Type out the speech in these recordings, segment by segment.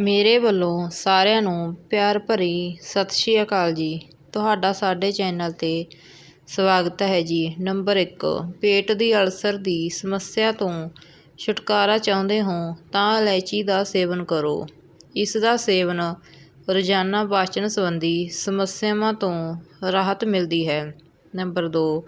ਮੇਰੇ ਵੱਲੋਂ ਸਾਰਿਆਂ ਨੂੰ ਪਿਆਰ ਭਰੀ ਸਤਿ ਸ਼੍ਰੀ ਅਕਾਲ ਜੀ। ਤੁਹਾਡਾ ਸਾਡੇ ਚੈਨਲ 'ਤੇ ਸਵਾਗਤ ਹੈ ਜੀ। ਨੰਬਰ ਇੱਕ, ਪੇਟ ਦੀ ਅਲਸਰ ਦੀ ਸਮੱਸਿਆ ਤੋਂ ਛੁਟਕਾਰਾ ਚਾਹੁੰਦੇ ਹੋ ਤਾਂ ਇਲਾਇਚੀ ਦਾ ਸੇਵਨ ਕਰੋ। ਇਸ ਦਾ ਸੇਵਨ ਰੋਜ਼ਾਨਾ ਪਾਚਨ ਸੰਬੰਧੀ ਸਮੱਸਿਆਵਾਂ ਤੋਂ ਰਾਹਤ ਮਿਲਦੀ ਹੈ। ਨੰਬਰ ਦੋ,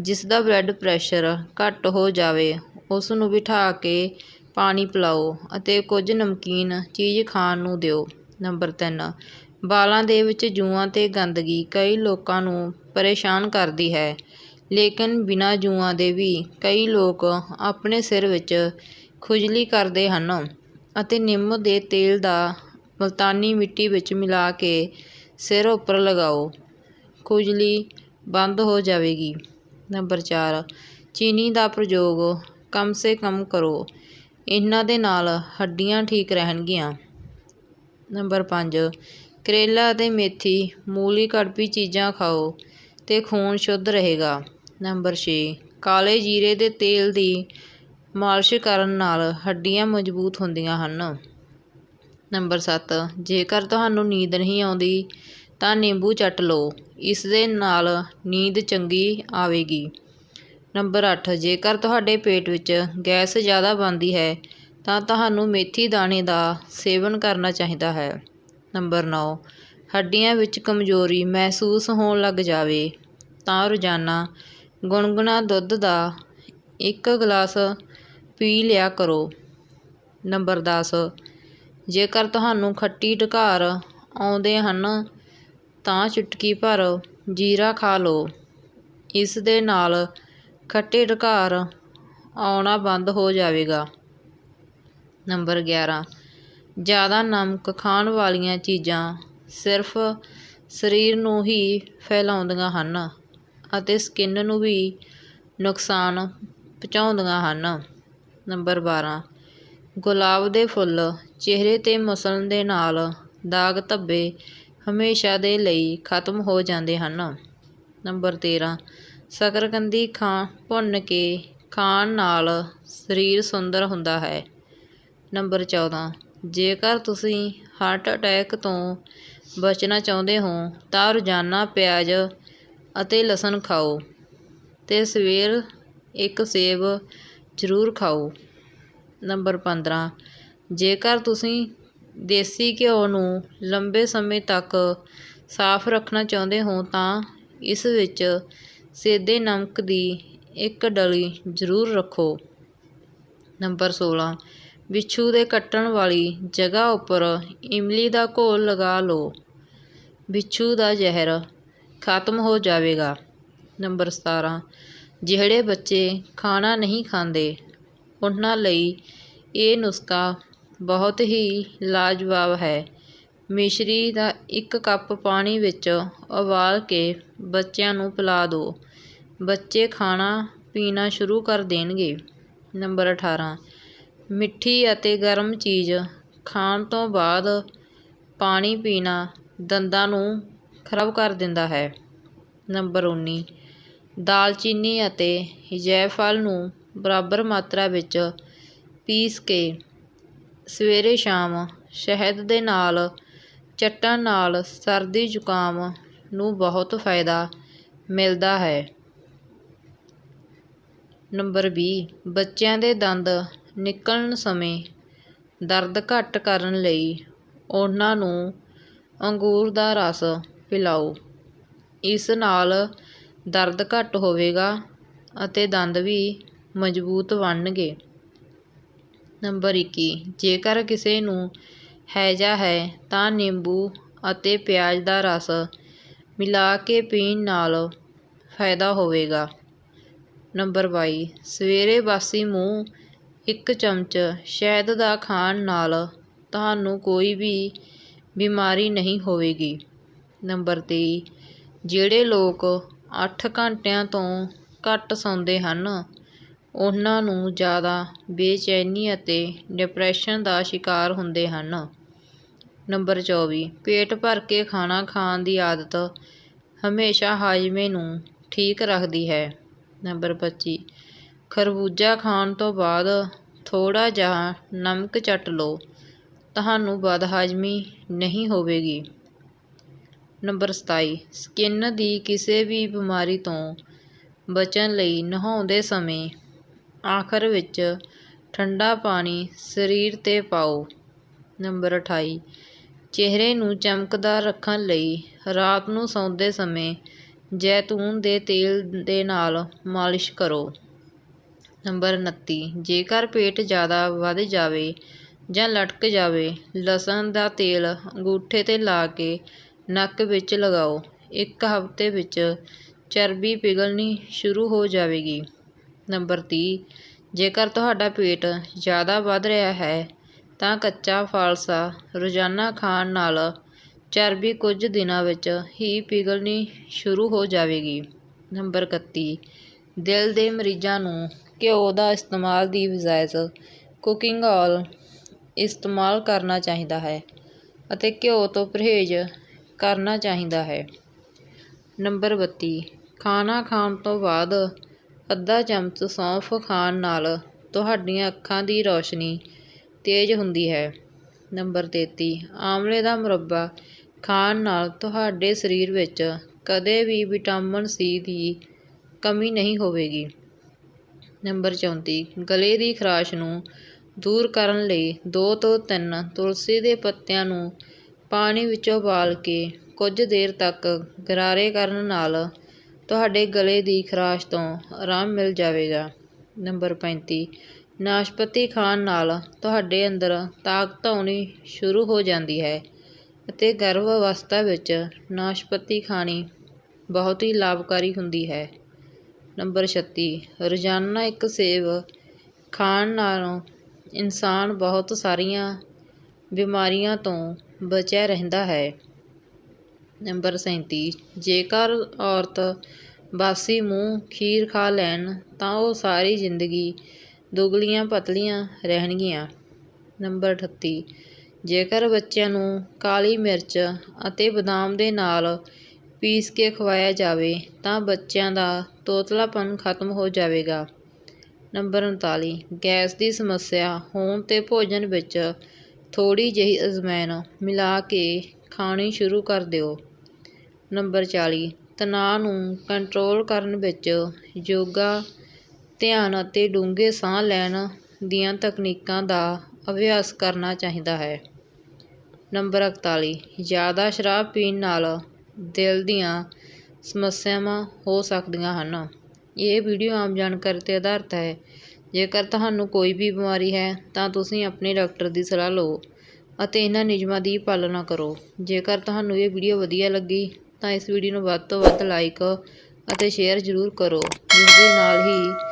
ਜਿਸ ਦਾ ਬਲੱਡ ਪ੍ਰੈਸ਼ਰ ਘੱਟ ਹੋ ਜਾਵੇ, ਉਸ ਨੂੰ ਬਿਠਾ ਕੇ ਪਾਣੀ ਪਿਲਾਓ ਅਤੇ ਕੁਝ ਨਮਕੀਨ ਚੀਜ਼ ਖਾਣ ਨੂੰ ਦਿਓ। ਨੰਬਰ ਤਿੰਨ, ਵਾਲਾਂ ਦੇ ਵਿੱਚ ਜੂਆਂ ਅਤੇ ਗੰਦਗੀ ਕਈ ਲੋਕਾਂ ਨੂੰ ਪਰੇਸ਼ਾਨ ਕਰਦੀ ਹੈ। ਲੇਕਿਨ ਬਿਨਾਂ ਜੂਆਂ ਦੇ ਵੀ ਕਈ ਲੋਕ ਆਪਣੇ ਸਿਰ ਵਿੱਚ ਖੁਜਲੀ ਕਰਦੇ ਹਨ ਅਤੇ ਨਿੰਮ ਦੇ ਤੇਲ ਦਾ ਮੁਲਤਾਨੀ ਮਿੱਟੀ ਵਿੱਚ ਮਿਲਾ ਕੇ ਸਿਰ ਉੱਪਰ ਲਗਾਓ। ਖੁਜਲੀ ਬੰਦ ਹੋ ਜਾਵੇਗੀ। ਨੰਬਰ ਚਾਰ, ਚੀਨੀ ਦਾ ਪ੍ਰਯੋਗ ਕਮ ਸੇ ਕਮ ਕਰੋ। ਇਹਨਾਂ ਦੇ ਨਾਲ ਹੱਡੀਆਂ ਠੀਕ ਰਹਿਣਗੀਆਂ। ਨੰਬਰ ਪੰਜ, ਕਰੇਲਾ ਅਤੇ ਮੇਥੀ ਮੂਲੀ ਕੜਪੀ ਚੀਜ਼ਾਂ ਖਾਓ ਅਤੇ ਖੂਨ ਸ਼ੁੱਧ ਰਹੇਗਾ। ਨੰਬਰ ਛੇ, ਕਾਲੇ ਜੀਰੇ ਦੇ ਤੇਲ ਦੀ ਮਾਲਿਸ਼ ਕਰਨ ਨਾਲ ਹੱਡੀਆਂ ਮਜ਼ਬੂਤ ਹੁੰਦੀਆਂ ਹਨ। ਨੰਬਰ ਸੱਤ, ਜੇਕਰ ਤੁਹਾਨੂੰ ਨੀਂਦ ਨਹੀਂ ਆਉਂਦੀ ਤਾਂ ਨਿੰਬੂ ਚੱਟ ਲਓ। ਇਸ ਦੇ ਨਾਲ ਨੀਂਦ ਚੰਗੀ ਆਵੇਗੀ। ਨੰਬਰ ਅੱਠ, ਜੇਕਰ ਤੁਹਾਡੇ ਪੇਟ ਵਿੱਚ ਗੈਸ ਜ਼ਿਆਦਾ ਬਣਦੀ ਹੈ, ਤਾਂ ਤੁਹਾਨੂੰ ਮੇਥੀ ਦਾਣੇ ਦਾ ਸੇਵਨ ਕਰਨਾ ਚਾਹੀਦਾ ਹੈ। ਨੰਬਰ ਨੌ, ਹੱਡੀਆਂ ਵਿੱਚ ਕਮਜ਼ੋਰੀ ਮਹਿਸੂਸ ਹੋਣ ਲੱਗ ਜਾਵੇ, ਤਾਂ ਰੋਜ਼ਾਨਾ ਗੁਣਗੁਣਾ ਦੁੱਧ ਦਾ ਇੱਕ ਗਲਾਸ ਪੀ ਲਿਆ ਕਰੋ। ਨੰਬਰ ਦਸ, ਜੇਕਰ ਤੁਹਾਨੂੰ ਖੱਟੀ ਡਕਾਰ ਆਉਂਦੇ ਹਨ, ਤਾਂ ਚੁਟਕੀ ਭਰ ਜੀਰਾ ਖਾ ਲਓ। ਇਸ ਦੇ ਨਾਲ ਖੱਟੇ ਡਕਾਰ ਆਉਣਾ ਬੰਦ ਹੋ ਜਾਵੇਗਾ। ਨੰਬਰ ਗਿਆਰਾਂ। ਜ਼ਿਆਦਾ ਨਮਕ ਖਾਣ ਵਾਲੀਆਂ ਚੀਜ਼ਾਂ ਸਿਰਫ ਸਰੀਰ ਨੂੰ ਹੀ ਫੈਲਾਉਂਦੀਆਂ ਹਨ ਅਤੇ ਸਕਿਨ ਨੂੰ ਵੀ ਨੁਕਸਾਨ ਪਹੁੰਚਾਉਂਦੀਆਂ ਹਨ। ਨੰਬਰ ਬਾਰਾਂ। ਗੁਲਾਬ ਦੇ ਫੁੱਲ ਚਿਹਰੇ 'ਤੇ ਮਸਲਣ ਦੇ ਨਾਲ ਦਾਗ ਧੱਬੇ ਹਮੇਸ਼ਾ ਦੇ ਲਈ ਖਤਮ ਹੋ ਜਾਂਦੇ ਹਨ। ਨੰਬਰ ਤੇਰਾਂ। ਸ਼ਕਰਕੰਦੀ ਖਾ ਭੁੰਨ ਕੇ ਖਾਣ ਨਾਲ ਸਰੀਰ ਸੁੰਦਰ ਹੁੰਦਾ ਹੈ। ਨੰਬਰ ਚੌਦਾਂ, ਜੇਕਰ ਤੁਸੀਂ ਹਾਰਟ ਅਟੈਕ ਤੋਂ ਬਚਣਾ ਚਾਹੁੰਦੇ ਹੋ, ਤਾਂ ਰੋਜ਼ਾਨਾ ਪਿਆਜ਼ ਅਤੇ ਲਸਣ ਖਾਓ ਅਤੇ ਸਵੇਰ ਇੱਕ ਸੇਬ ਜ਼ਰੂਰ ਖਾਓ। ਨੰਬਰ ਪੰਦਰਾਂ, ਜੇਕਰ ਤੁਸੀਂ ਦੇਸੀ ਘਿਓ ਨੂੰ ਲੰਬੇ ਸਮੇਂ ਤੱਕ ਸਾਫ਼ ਰੱਖਣਾ ਚਾਹੁੰਦੇ ਹੋ, ਤਾਂ ਇਸ ਵਿੱਚ ਸੇਦੇ ਨਮਕ ਦੀ ਇੱਕ ਡਲੀ ਜ਼ਰੂਰ ਰੱਖੋ। ਨੰਬਰ ਸੋਲ੍ਹਾਂ ਬਿੱਛੂ ਦੇ ਕੱਟਣ ਵਾਲੀ ਜਗ੍ਹਾ ਉੱਪਰ ਇਮਲੀ ਦਾ ਘੋਲ ਲਗਾ ਲਓ। ਬਿੱਛੂ ਦਾ ਜ਼ਹਿਰ ਖਤਮ ਹੋ ਜਾਵੇਗਾ। ਨੰਬਰ ਸਤਾਰਾਂ, ਜਿਹੜੇ ਬੱਚੇ ਖਾਣਾ ਨਹੀਂ ਖਾਂਦੇ, ਉਹਨਾਂ ਲਈ ਇਹ ਨੁਸਖਾ ਬਹੁਤ ਹੀ ਲਾਜਵਾਬ ਹੈ। ਮਿਸ਼ਰੀ ਦਾ ਇੱਕ ਕੱਪ ਪਾਣੀ ਵਿੱਚ ਉਬਾਲ ਕੇ ਬੱਚਿਆਂ ਨੂੰ ਪਿਲਾ ਦਿਓ ਬੱਚੇ ਖਾਣਾ ਪੀਣਾ ਸ਼ੁਰੂ ਕਰ ਦੇਣਗੇ। ਨੰਬਰ ਅਠਾਰਾਂ। ਮਿੱਠੀ ਅਤੇ ਗਰਮ ਚੀਜ਼ ਖਾਣ ਤੋਂ ਬਾਅਦ ਪਾਣੀ ਪੀਣਾ ਦੰਦਾਂ ਨੂੰ ਖਰਾਬ ਕਰ ਦਿੰਦਾ ਹੈ। ਨੰਬਰ ਉੱਨੀ। ਦਾਲਚੀਨੀ ਅਤੇ ਜੈਫਲ ਨੂੰ ਬਰਾਬਰ ਮਾਤਰਾ ਵਿੱਚ ਪੀਸ ਕੇ ਸਵੇਰੇ ਸ਼ਾਮ ਸ਼ਹਿਦ ਦੇ ਨਾਲ ਚੱਟਣ ਨਾਲ ਸਰਦੀ ਜ਼ੁਕਾਮ ਨੂੰ ਬਹੁਤ ਫਾਇਦਾ ਮਿਲਦਾ ਹੈ। ਨੰਬਰ ਵੀਹ, ਬੱਚਿਆਂ ਦੇ ਦੰਦ ਨਿਕਲਣ ਸਮੇਂ ਦਰਦ ਘੱਟ ਕਰਨ ਲਈ ਉਹਨਾਂ ਨੂੰ ਅੰਗੂਰ ਦਾ ਰਸ ਪਿਲਾਓ। ਇਸ ਨਾਲ ਦਰਦ ਘੱਟ ਹੋਵੇਗਾ ਅਤੇ ਦੰਦ ਵੀ ਮਜ਼ਬੂਤ ਬਣਨਗੇ। ਨੰਬਰ ਇੱਕੀ, ਜੇਕਰ ਕਿਸੇ ਨੂੰ ਹੈਜ਼ਾ ਹੈ ਤਾਂ ਨਿੰਬੂ ਅਤੇ ਪਿਆਜ਼ ਦਾ ਰਸ ਮਿਲਾ ਕੇ ਪੀਣ ਨਾਲ ਫਾਇਦਾ ਹੋਵੇਗਾ। ਨੰਬਰ ਬਾਈ, ਸਵੇਰੇ ਬਾਸੀ ਮੂੰਹ ਇੱਕ ਚਮਚ ਸ਼ਹਿਦ ਦਾ ਖਾਣ ਨਾਲ ਤੁਹਾਨੂੰ ਕੋਈ ਵੀ ਬਿਮਾਰੀ ਨਹੀਂ ਹੋਵੇਗੀ। ਨੰਬਰ ਤੇਈ, ਜਿਹੜੇ ਲੋਕ ਅੱਠ ਘੰਟਿਆਂ ਤੋਂ ਘੱਟ ਸੌਂਦੇ ਹਨ, ਉਹਨਾਂ ਨੂੰ ਜ਼ਿਆਦਾ ਬੇਚੈਨੀ ਅਤੇ ਡਿਪਰੈਸ਼ਨ ਦਾ ਸ਼ਿਕਾਰ ਹੁੰਦੇ ਹਨ। ਨੰਬਰ ਚੌਵੀ। ਪੇਟ ਭਰ ਕੇ ਖਾਣਾ ਖਾਣ ਦੀ ਆਦਤ ਹਮੇਸ਼ਾ ਹਾਜ਼ਮੇ ਨੂੰ ਠੀਕ ਰੱਖਦੀ ਹੈ। ਨੰਬਰ ਪੱਚੀ। ਖਰਬੂਜਾ ਖਾਣ ਤੋਂ ਬਾਅਦ ਥੋੜ੍ਹਾ ਜਿਹਾ ਨਮਕ ਚੱਟ ਲਓ। ਤੁਹਾਨੂੰ ਬਦਹਜ਼ਮੀ ਨਹੀਂ ਹੋਵੇਗੀ। ਨੰਬਰ 27 ਸਕਿਨ ਦੀ ਕਿਸੇ ਵੀ ਬਿਮਾਰੀ ਤੋਂ ਬਚਣ ਲਈ ਨਹਾਉਂਦੇ ਸਮੇਂ ਆਖਰ ਵਿੱਚ ਠੰਡਾ ਪਾਣੀ ਸਰੀਰ 'ਤੇ ਪਾਓ। ਨੰਬਰ 28 ਚਿਹਰੇ ਨੂੰ ਚਮਕਦਾਰ ਰੱਖਣ ਲਈ ਰਾਤ ਨੂੰ ਸੌਂਦੇ ਸਮੇਂ ਜੈਤੂਨ ਦੇ ਤੇਲ ਦੇ ਨਾਲ ਮਾਲਿਸ਼ ਕਰੋ। ਨੰਬਰ 29 ਜੇਕਰ ਪੇਟ ਜ਼ਿਆਦਾ ਵੱਧ ਜਾਵੇ ਜਾਂ ਲਟਕ ਜਾਵੇ, ਲਸਣ ਦਾ ਤੇਲ ਅੰਗੂਠੇ 'ਤੇ ਲਾ ਕੇ ਨੱਕ ਵਿੱਚ ਲਗਾਓ। ਇੱਕ ਹਫ਼ਤੇ ਵਿੱਚ ਚਰਬੀ ਪਿਘਲਣੀ ਸ਼ੁਰੂ ਹੋ ਜਾਵੇਗੀ। ਨੰਬਰ 30 ਜੇਕਰ ਤੁਹਾਡਾ ਪੇਟ ਜ਼ਿਆਦਾ ਵੱਧ ਰਿਹਾ ਹੈ ਤਾਂ ਕੱਚਾ ਫਾਲਸਾ, ਰੋਜ਼ਾਨਾ ਖਾਣ ਨਾਲ ਚਰਬੀ ਕੁਝ ਦਿਨਾਂ ਵਿੱਚ ਹੀ ਪਿਘਲਣੀ ਸ਼ੁਰੂ ਹੋ ਜਾਵੇਗੀ। ਨੰਬਰ 31 ਦਿਲ ਦੇ ਮਰੀਜ਼ਾਂ ਨੂੰ ਘਿਓ ਦਾ ਇਸਤੇਮਾਲ ਦੀ ਬਜਾਏ ਕੁਕਿੰਗ ਆਇਲ ਇਸਤੇਮਾਲ ਕਰਨਾ ਚਾਹੀਦਾ ਹੈ ਅਤੇ ਘਿਓ ਤੋਂ ਪਰਹੇਜ਼ ਕਰਨਾ ਚਾਹੀਦਾ ਹੈ। ਨੰਬਰ 32 ਖਾਣਾ ਖਾਣ ਤੋਂ ਬਾਅਦ ਅੱਧਾ ਚਮਚ ਸੌਂਫ ਖਾਣ ਨਾਲ ਤੁਹਾਡੀਆਂ ਅੱਖਾਂ ਦੀ ਰੌਸ਼ਨੀ ਤੇਜ਼ ਹੁੰਦੀ ਹੈ। ਨੰਬਰ 33 ਆਮਲੇ ਦਾ ਮੁਰੱਬਾ ਖਾਣ ਨਾਲ ਤੁਹਾਡੇ ਸਰੀਰ ਵਿੱਚ ਕਦੇ ਵੀ ਵਿਟਾਮਿਨ ਸੀ ਦੀ ਕਮੀ ਨਹੀਂ ਹੋਵੇਗੀ। ਨੰਬਰ 34 ਗਲੇ ਦੀ ਖਰਾਸ਼ ਨੂੰ ਦੂਰ ਕਰਨ ਲਈ 2 ਤੋਂ 3 ਤੁਲਸੀ ਦੇ ਪੱਤਿਆਂ ਨੂੰ ਪਾਣੀ ਵਿੱਚ ਉਬਾਲ ਕੇ ਕੁਝ ਦੇਰ ਤੱਕ ਗਰਾਰੇ ਕਰਨ ਨਾਲ ਤੁਹਾਡੇ ਗਲੇ ਦੀ ਖਰਾਸ਼ ਤੋਂ ਆਰਾਮ ਮਿਲ ਜਾਵੇਗਾ। ਨੰਬਰ 35 ਨਾਸ਼ਪਤੀ ਖਾਣ ਨਾਲ ਤੁਹਾਡੇ ਅੰਦਰ ਤਾਕਤ ਆਉਣੀ ਸ਼ੁਰੂ ਹੋ ਜਾਂਦੀ ਹੈ ਅਤੇ ਗਰਭ ਅਵਸਥਾ ਵਿੱਚ ਨਾਸ਼ਪਤੀ ਖਾਣੀ ਬਹੁਤ ਹੀ ਲਾਭਕਾਰੀ ਹੁੰਦੀ ਹੈ। ਨੰਬਰ 36 ਰੋਜ਼ਾਨਾ ਇੱਕ ਸੇਬ ਖਾਣ ਨਾਲੋਂ ਇਨਸਾਨ ਬਹੁਤ ਸਾਰੀਆਂ ਬਿਮਾਰੀਆਂ ਤੋਂ ਬਚਿਆ ਰਹਿੰਦਾ ਹੈ। ਨੰਬਰ 37 ਜੇਕਰ ਔਰਤ ਬਾਸੀ ਮੂੰਹ ਖੀਰ ਖਾ ਲੈਣ ਤਾਂ ਉਹ ਸਾਰੀ ਜ਼ਿੰਦਗੀ ਦੁਗਲੀਆਂ ਪਤਲੀਆਂ ਰਹਿਣਗੀਆਂ। ਨੰਬਰ 38 ਜੇਕਰ ਬੱਚਿਆਂ ਨੂੰ ਕਾਲੀ ਮਿਰਚ ਅਤੇ ਬਦਾਮ ਦੇ ਨਾਲ ਪੀਸ ਕੇ ਖਵਾਇਆ ਜਾਵੇ, ਤਾਂ ਬੱਚਿਆਂ ਦਾ ਤੋਤਲਾਪਨ ਖਤਮ ਹੋ ਜਾਵੇਗਾ। ਨੰਬਰ 39 ਗੈਸ ਦੀ ਸਮੱਸਿਆ ਹੋਣ 'ਤੇ ਭੋਜਨ ਵਿੱਚ ਥੋੜ੍ਹੀ ਜਿਹੀ ਅਜਵਾਇਣ ਮਿਲਾ ਕੇ ਖਾਣੀ ਸ਼ੁਰੂ ਕਰ ਦਿਓ। ਨੰਬਰ 40 ਤਣਾਅ ਨੂੰ ਕੰਟਰੋਲ ਕਰਨ ਵਿੱਚ ਯੋਗਾ ਧਿਆਨ ਅਤੇ ਡੂੰਘੇ ਸਾਹ ਲੈਣ ਦੀਆਂ ਤਕਨੀਕਾਂ ਦਾ ਅਭਿਆਸ ਕਰਨਾ ਚਾਹੀਦਾ ਹੈ। ਨੰਬਰ 41 ਜ਼ਿਆਦਾ ਸ਼ਰਾਬ ਪੀਣ ਨਾਲ ਦਿਲ ਦੀਆਂ ਸਮੱਸਿਆਵਾਂ ਹੋ ਸਕਦੀਆਂ ਹਨ। ਇਹ ਵੀਡੀਓ ਆਮ ਜਾਣਕਾਰੀ 'ਤੇ ਆਧਾਰਿਤ ਹੈ। ਜੇਕਰ ਤੁਹਾਨੂੰ ਕੋਈ ਵੀ ਬਿਮਾਰੀ ਹੈ, ਤਾਂ ਤੁਸੀਂ ਆਪਣੇ ਡਾਕਟਰ ਦੀ ਸਲਾਹ ਲਓ ਅਤੇ ਇਹਨਾਂ ਨਿਯਮਾਂ ਦੀ ਪਾਲਣਾ ਕਰੋ। ਜੇਕਰ ਤੁਹਾਨੂੰ ਇਹ ਵੀਡੀਓ ਵਧੀਆ ਲੱਗੀ, ਤਾਂ ਇਸ ਵੀਡੀਓ ਨੂੰ ਵੱਧ ਤੋਂ ਵੱਧ ਲਾਈਕ ਅਤੇ ਸ਼ੇਅਰ ਜ਼ਰੂਰ ਕਰੋ, ਜਿਸ ਦੇ ਨਾਲ ਹੀ